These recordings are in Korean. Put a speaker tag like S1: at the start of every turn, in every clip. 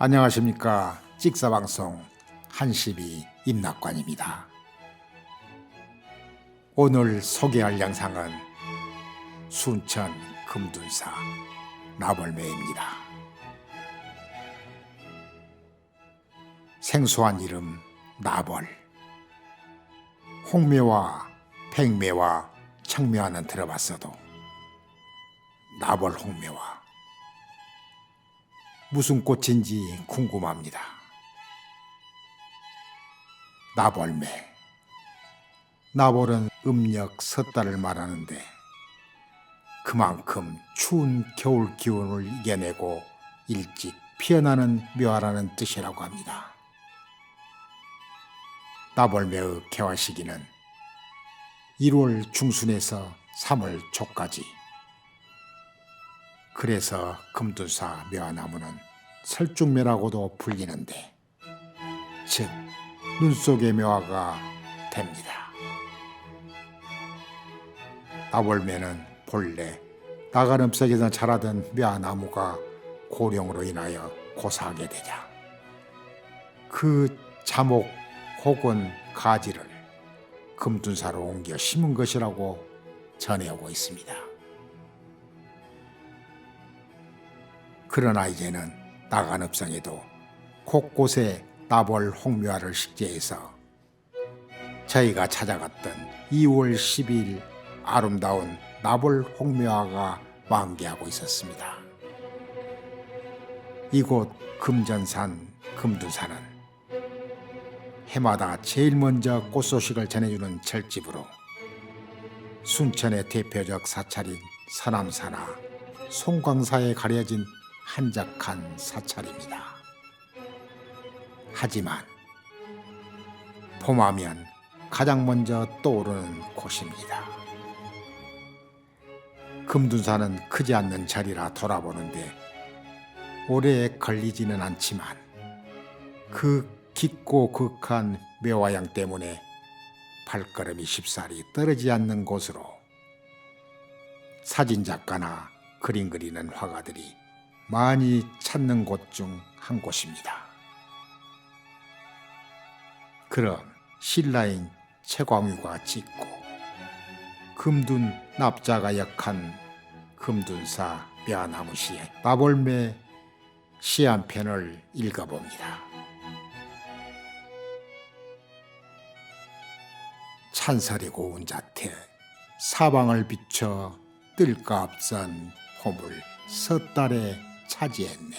S1: 안녕하십니까 찍사방송 한시비 임낙관입니다. 오늘 소개할 영상은 순천 금둔사 나벌매입니다. 생소한 이름 나벌 홍매와 백매와 청매와는 들어봤어도 나벌 홍매와 무슨 꽃인지 궁금합니다. 나벌매. 나벌은 음력 섣달을 말하는데 그만큼 추운 겨울 기온을 이겨내고 일찍 피어나는 묘화라는 뜻이라고 합니다. 나벌매의 개화 시기는 1월 중순에서 3월 초까지 그래서 금두사 묘화나무는 설중매라고도 불리는데 즉 눈 속의 묘화가 됩니다. 나월매는 본래 나가름속에서 자라던 묘화나무가 고령으로 인하여 고사하게 되자 그 자목 혹은 가지를 금둔사로 옮겨 심은 것이라고 전해오고 있습니다. 그러나 이제는 나간읍성에도 곳곳에 나벌 홍묘화를 식재해서 저희가 찾아갔던 2월 10일 아름다운 나벌 홍묘화가 만개하고 있었습니다. 이곳 금전산 금두산은 해마다 제일 먼저 꽃 소식을 전해주는 철집으로 순천의 대표적 사찰인 서남사나 송광사에 가려진 한적한 사찰입니다. 하지만 봄하면 가장 먼저 떠오르는 곳입니다. 금둔사는 크지 않는 자리라 돌아보는데 오래 걸리지는 않지만 그 깊고 극한 묘화양 때문에 발걸음이 쉽사리 떨어지지 않는 곳으로 사진작가나 그림 그리는 화가들이 많이 찾는 곳 중 한 곳입니다. 그럼 신라인 최광유가 짓고 금둔 납자가 역한 금둔사 뼈나무 시의 마벌매 시 한 편을 읽어봅니다. 찬살이 고 운 자태 사방을 비춰 앞선 호물 섣달에 차지했네.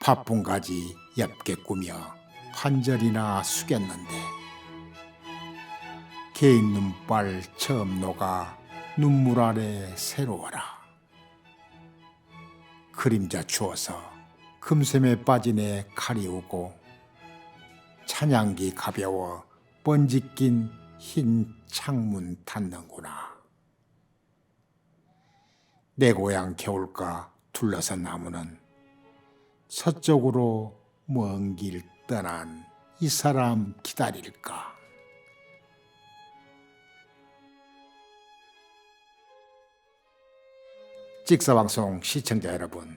S1: 바쁜 가지 엽게 꾸며 환절이나 숙였는데 개인 눈발 처음 녹아 눈물 아래 새로워라. 그림자 추워서 금샘에 애 칼이 오고 찬양기 가벼워 번지 낀 흰 창문 닫는구나. 내 고향 겨울가 둘러선 나무는 서쪽으로 먼 길 떠난 이 사람 기다릴까? 찍사방송 시청자 여러분,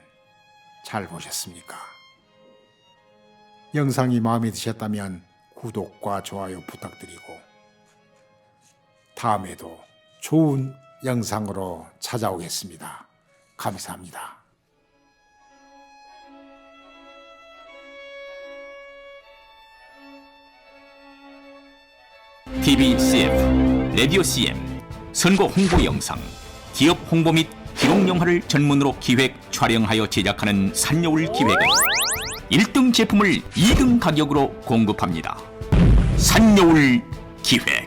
S1: 잘 보셨습니까? 영상이 마음에 드셨다면 구독과 좋아요 부탁드리고 다음에도 좋은 영상으로 찾아오겠습니다. 감사합니다.
S2: TV CF, 라디오 CM, 선거 홍보 영상, 기업 홍보 및 기록 영화를 전문으로 기획, 촬영하여 제작하는 산여울 기획은 1등 제품을 2등 가격으로 공급합니다. 산여울 기획